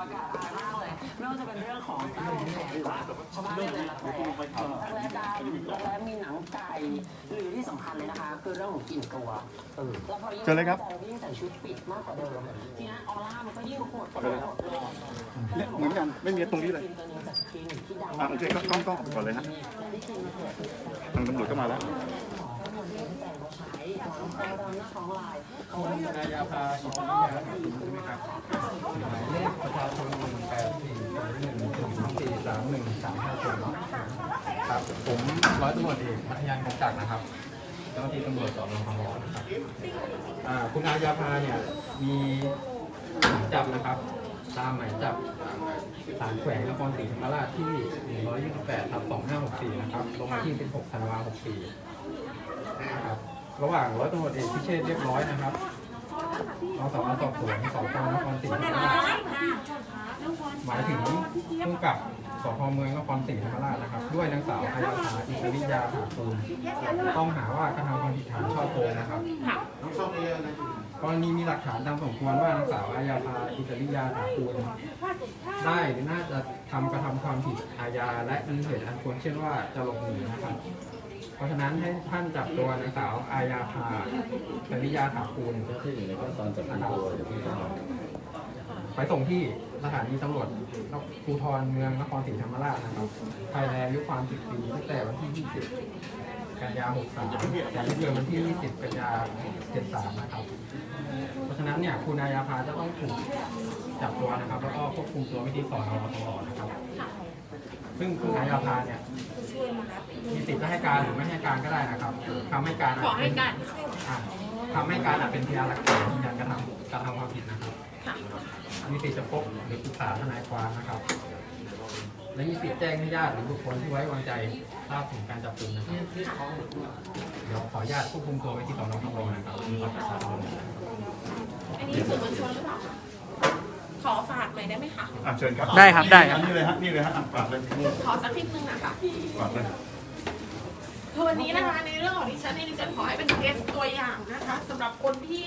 ประกาศตายมากเลยไม่ว่าจะเป็นเรื่องของใต้วงแขนหรือว่าชาวบ้านเรียกเลยรักแร้รักแร้ดำรักแร้มีหนังไก่หรือที่สำคัญเลยนะคะ คือเรื่องของกลิ่นตัวแล้วพอยิ่งเชิญเลยครับยิ่งใส่ชุดปิดมากกว่าเดิมทีนี้ออร่ามันก็ยิ่งโหดกว่าเดิมเนี่ยเหมือนกันไม่มีตรงนี้เลยครีมตัวนี้จากคลินิกที่ดังอะโอเคก็ต้องต้องก่อนเลยฮะทางตำรวจก็มาแล้ว คอดำหน้าท้องลายเขาก็จะนายาพาอิสริยาดีใช่ไหมครับหมายเลขประชาชนหนึ่งแปดสี่ศูนย์หนึ่งสี่สามหนึ่งสามห้าศูนย์ครับผมร้อยตำรวจเอกพัทยานคงจักรนะครับเจ้าหน้าที่ตำรวจสอนอทองหล่อนะครับอ่าคุณนายาพาเนี่ยมีหมายจับนะครับ ตามหมายจับศาลแขวงนครศรีธรรมราชที่ 128ทับ2564 นะครับลงวันที่ 16 ธันวาคม 64นะครับ ระหว่างร้อยตำรวจเอกพิเชษเรียบร้อยนะครับเราสามารถสอบสวนสพนครศรีธรรมราชหมายถึงผู้กับสพเมืองนครศรีธรรมราชนะครับ ด้วยนางสาวพยาภาอิสริยาถาตูนต้องหาว่ากระทำความผิดฐานช่อโกงนะครับกรณีมีหลักฐานตามสมควรว่านางสาวอายาภาอิสริยาถาตูนได้หรือน่าจะทำกระทำความผิดอาญาและมีเหตุอันควรเชื่อว่าจะหลบหนีนะครับ เพราะฉะนั้นให้ท่านจับตัวนางสาวอายาภาอิสริยาถาตูนที่อยู่ในขั้นตอนจับกุมตัวอยู่ที่สอนอไปส่งที่สถานีตำรวจภูธรเมืองนครศรีธรรมราชนะครับภายในอายุความ 10 ปีตั้งแต่วันที่ 20 กันยา63แต่ไม่เกินวันที่ 20 กันยา73 นะครับ เพราะฉะนั้นเนี่ยคุณอายาภาจะต้องถูกจับตัวนะครับ แล้วก็ควบคุมตัวไปที่สอนอทองหล่อนะครับ ซึ่งคุณอายาภาเนี่ยมีสิทธิ์จะให้การหรือไม่ให้การก็ได้นะครับคำให้การขอให้การคำให้การอาจเป็นพยานหลักฐานยืนยันกระทำกระทำความผิดนะครับมีสิทธิ์จะพบหรือปรึกษาทนายความนะครับ และมีสิทธิ์แจ้งให้ญาติหรือบุคคลที่ไว้วางใจทราบถึงการจับกุมนะครับเดี๋ยวขออนุญาตควบคุมตัวไว้ที่สอนอทองหล่อนะครับมีบัตรประชาชนอันนี้สื่อมวลชนหรือเปล่าคะ ขอฝากหน่อยได้ไหมคะ อะเชิญครับได้ครับได้ครับนี่เลยฮะนี่เลยฮะอะฝากเลยนี่ขอสักคลิปนึงนะคะฝากเลย คือวันนี้นะคะในเรื่องของดิฉันเนี่ยดิฉันขอให้เป็นเคสตัวอย่างนะคะสำหรับคนที่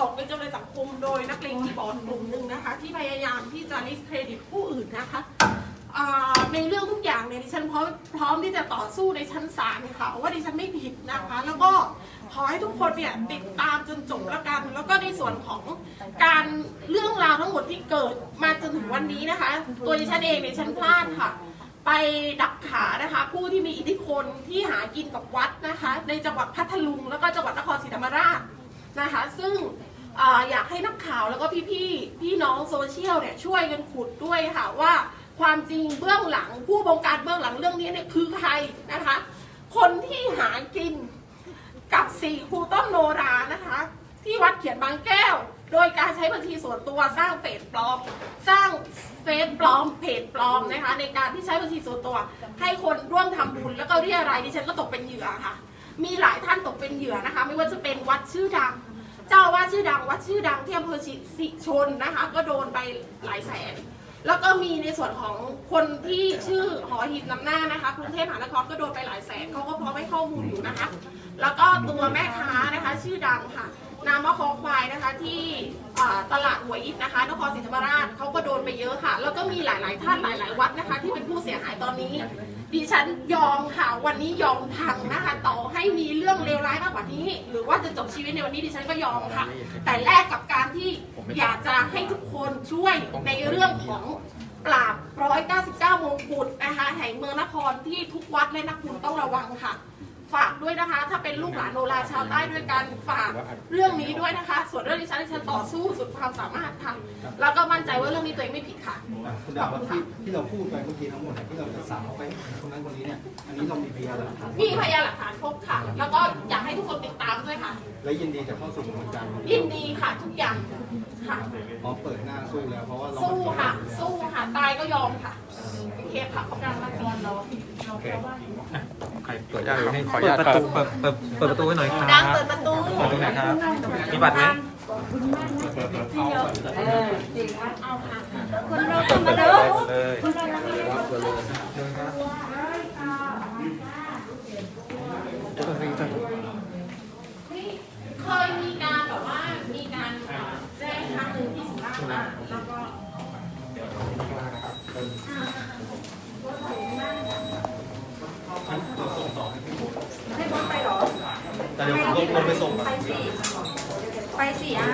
ตกเป็นจำเลยสังคมโดยนักเลงคีย์บอร์ดกลุ่มหนึ่งนะคะ ที่พยายามที่จะลิสเครดิตผู้อื่นนะคะอ่าในเรื่องทุกอย่างเนี่ยดิฉันพร้อมพร้อมที่จะต่อสู้ในชั้นศาลค่ะว่าดิฉันไม่ผิดนะคะ แล้วก็ ขอให้ทุกคนเนี่ยติดตามจนจบแล้วกัน แล้วก็ในส่วนของการเรื่องราวทั้งหมดที่เกิดมาจนถึงวันนี้นะคะ ตัวดิฉันเองเนี่ยฉันพลาดค่ะ ไปดักขานะคะ ผู้ที่มีอิทธิพลที่หากินกับวัดนะคะ ในจังหวัดพัทลุงแล้วก็จังหวัดนครศรีธรรมราชนะคะ ซึ่งออยากให้นักข่าวแล้วก็พี่ๆพี่น้องโซเชียลเนี่ยช่วยกันขุดด้วยค่ะว่าความจริงเบื้องหลังผู้บงการเบื้องหลังเรื่องนี้เนี่ยคือใครนะคะ 4ครูต้อมโนรานะคะ ที่วัดเขียนบางแก้ว โดยการใช้บัญชีส่วนตัวสร้างเฟซปลอม สร้างเฟซปลอมเพจปลอมนะคะ ในการที่ใช้บัญชีส่วนตัว ให้คนร่วมทำบุญแล้วก็เรียอะไรดิฉันก็ตกเป็นเหยื่อค่ะ มีหลายท่านตกเป็นเหยื่อนะคะ ไม่ว่าจะเป็นวัดชื่อดัง เจ้าวัดชื่อดังวัดชื่อดังที่อำเภอสิชนนะคะ ก็โดนไปหลายแสน แล้วก็มีในส่วนของคนที่ชื่อหอหินนำหน้านะคะกรุงเทพมหานครก็โดนไปหลายแสนเขาก็พร้อมให้ข้อมูลอยู่นะคะ แล้วก็ตัวแม่ค้านะคะ ชื่อดังค่ะ นามว่าคอควายนะคะที่อ่าตลาดหัวอิฐนะคะนครศรีธรรมราชเขาก็โดนไปเยอะค่ะ แล้วก็มีหลาย ๆ ท่านหลาย ๆ วัดนะคะ ที่เป็นผู้เสียหายตอนนี้ ดิฉันยอมค่ะวันนี้ยอมพังนะคะ ต่อให้มีเรื่องเลวร้ายมากกว่านี้ หรือว่าจะจบชีวิตในวันนี้ดิฉันก็ยอมค่ะ แต่แลกกับการที่อยากจะให้ทุกคนช่วยในเรื่องของปราบ 199 มงกุฎนะคะแห่งเมืองนครที่ทุกวัดและนักบุญต้องระวังค่ะ ฝากด้วยนะคะ ถ้าเป็นลูกหลานโนราชาวใต้ด้วยกันฝากเรื่องนี้ด้วยนะคะ ส่วนเรื่องดิฉันดิฉันต่อสู้สุดความสามารถค่ะแล้วก็มั่นใจว่าเรื่องนี้ตัวเองไม่ผิดค่ะ คุณดาวที่ที่เราพูดไปเมื่อกี้ทั้งหมดเนี่ยที่เราจะสาวไปคนนั้นคนนี้เนี่ย อันนี้เรามีพยานหลักฐานมีพยานหลักฐานครบค่ะ แล้วก็อยากให้ทุกคนติดตามด้วยค่ะ และยินดีจะเข้าสู่กระบวนการยินดีค่ะทุกอย่างค่ะพร้อมเปิดหน้าสู้แล้วเพราะว่าเราสู้ค่ะ สู้ค่ะตายก็ยอมค่ะโอเคค่ะขอบคุณมากค่ะ ใครเปิดได้ให้ขออนุญาตเปิดเปิดเปิดประตูให้หน่อยครับดังเปิดประตูเปิดตรงไหนครับมีบัตรไหมคนเราคนมาเด้อเลยเคยมีการแบบว่ามีการเอ่อแจ้งครั้งหนึ่งที่สุราษฎร์ธานีแล้วก็ เดี๋ยวผมลงลงไปส่งก่อนไปสี่ไปสี่อะ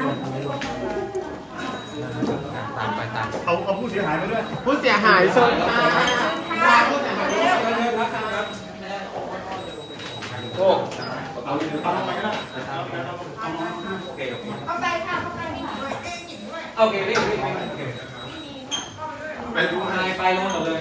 ตามไปตามเอาเอาผู้เสียหายมาด้วยผู้เสียหายเชิญค่ะเข้าไปค่ะเข้าไปมีหน่วยเอ๊ะกินด้วยโอเคพี่พี่โอเคไปดูนายไปลงหมดเลย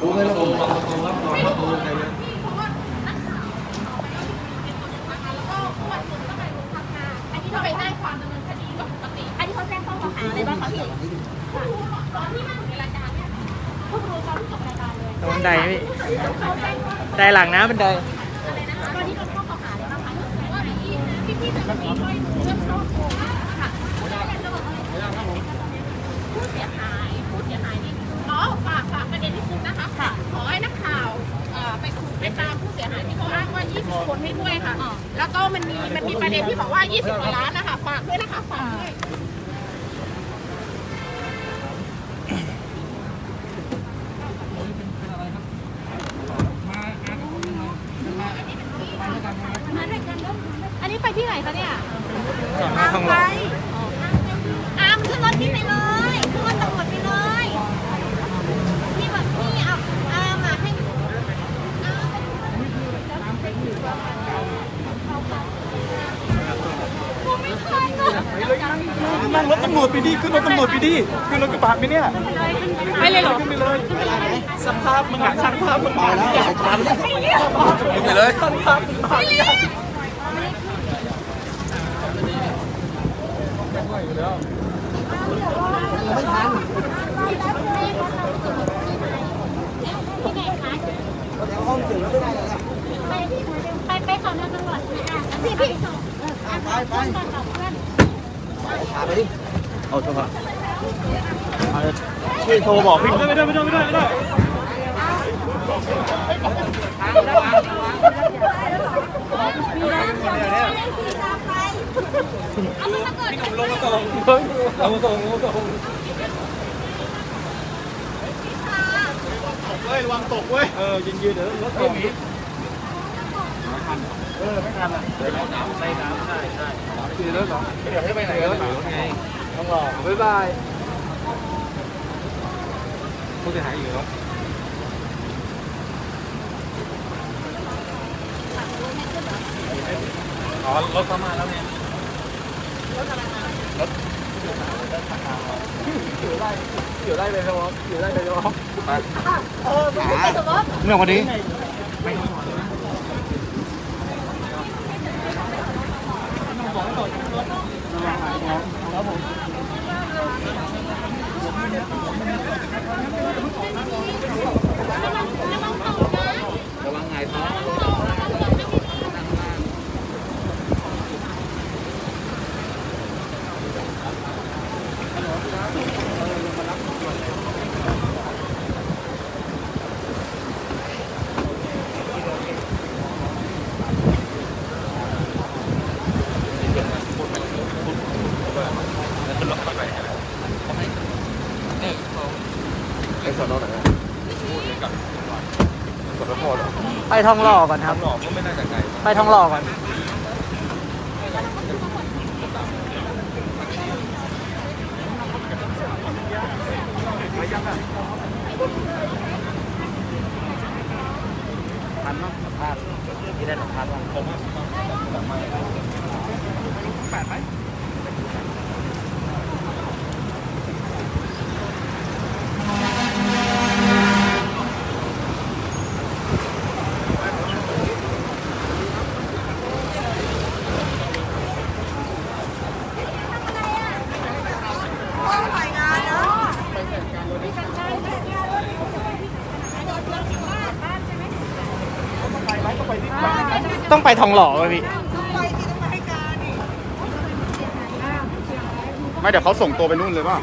นั่งอยู่ในรายการเนี่ยเพิ่งรู้ตอนที่จบรายการเลยตรงบันไดพี่เขาแจ้งข้อไดหลังนะบันไดอะไรนะตอนที่โดนข้อกล่าวหาอะไรบ้างคะว่าพี่พี่จะมีช่วย มันมีมันมีประเด็นที่บอกว่า 20กว่าล้านนะคะฝากด้วยนะคะฝากด้วยอันนี้ไปที่ไหนคะเนี่ย ทางไปอามขึ้นรถพี่ไปเลยขึ้นรถตำรวจไปเลยพี่แบบพี่เอาอามอะให้อามไปกูไม่เคยเลย นั่งรถตำรวจไปดิขึ้นรถตำรวจไปดิขึ้นรถกระบะไปเนี่ยไปเลยเหรอขึ้นไปเลยสภาพมึงอะช่างภาพมึงมาแล้วขึ้นไปเลยไปเลยที่ไหนคะห้องถึงแล้วไม่ได้เลยไปไปไปสอนอตำรวจค่ะพี่พี่ไปไป ไปกับเพื่อนเอาโทรศัพท์ช่วยโทรบอกพี่ไม่ได้ไม่ได้ไม่ได้ไม่ได้อันนี้ถ้าเกิดลงมาส่งลงมาส่งลงมาส่งเฮ้ยระวังตกเว้ย เออยืนยืนเดี๋ยวรถตก เออไม่ทันอะในน้ำในน้ำใช่ใช่คือรถสองเดี๋ยวให้ไปไหนรถไงต้องรอบ๊ายบายผู้เสียหายอยู่รถอ๋อรถเข้ามาแล้วเนี่ยรถอะไรมารถอยู่ได้อยู่ได้เลยครับอยู่ได้เลยครับไปเมื่อวันนี้ ครับผม ทองหล่อก่อนครับ หลอกก็ไม่น่าจะไกลไปทองหล่อก่อน ทันมั้งสัมภาษณ์ที่ได้สัมภาษณ์ว่าผมแปดไหม ต้องไปทองหล่อป่ะพี่ไม่เดี๋ยวเขาส่งตัวไปนู่นเลยป่ะ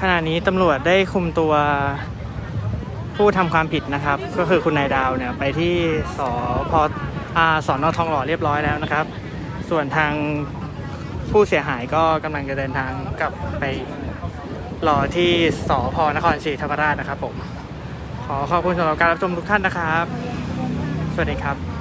ขณะนี้ตำรวจได้คุมตัวผู้ทำความผิดนะครับ ก็คือคุณนายดาวเนี่ยไปที่สพอาสอนอทองหล่อเรียบร้อยแล้วนะครับ ส่วนทาง ผู้เสียหายก็กำลังจะเดินทางกลับไปรอที่สพนครศรีธรรมราชนะครับผม ขอขอบคุณสำหรับการรับชมทุกท่านนะครับ สวัสดีครับ